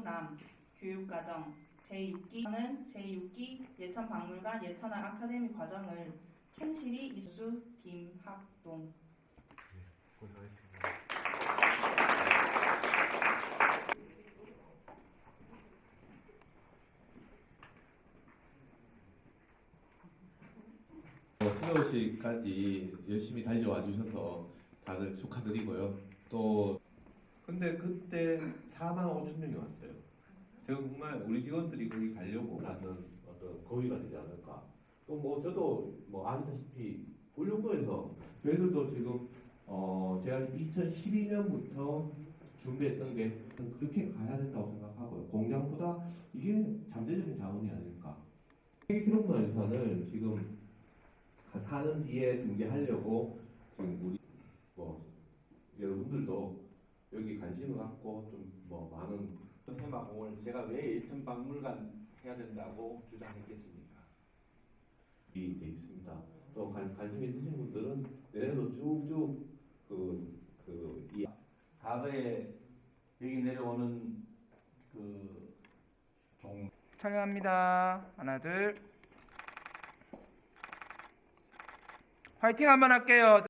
제3 교육과정 제6기는 제6기 예천박물관 예천학 아카데미 과정을 충실히 이수 김학동 고생하셨습니다. 어, 수료식까지 열심히 달려와 주셔서 다들 축하드리고요. 또 근데 그때 4만 5천 명이 왔어요. 정말 우리 직원들이 거기 가려고 하는 어떤 거위가 되지 않을까. 또 뭐 저도 뭐 아시다시피 훈련부에서 저희들도 지금 어 제가 2012년부터 준비했던 게 그렇게 가야 된다고 생각하고요. 공장보다 이게 잠재적인 자원이 아닐까. 세계 기록문화유산을 지금 한 4년 뒤에 등재하려고 지금 우리 뭐 여러분들도 여기 관심을 갖고 좀 뭐 많은 테마공을 제가 왜 예천박물관 해야 된다고 주장했겠습니까? 이 돼 있습니다. 또 관, 관심 있으신 분들은 내년도 쭉쭉 그그이 과거에 여기 내려오는 그 종, 촬영합니다. 하나 둘. 화이팅 한번 할게요.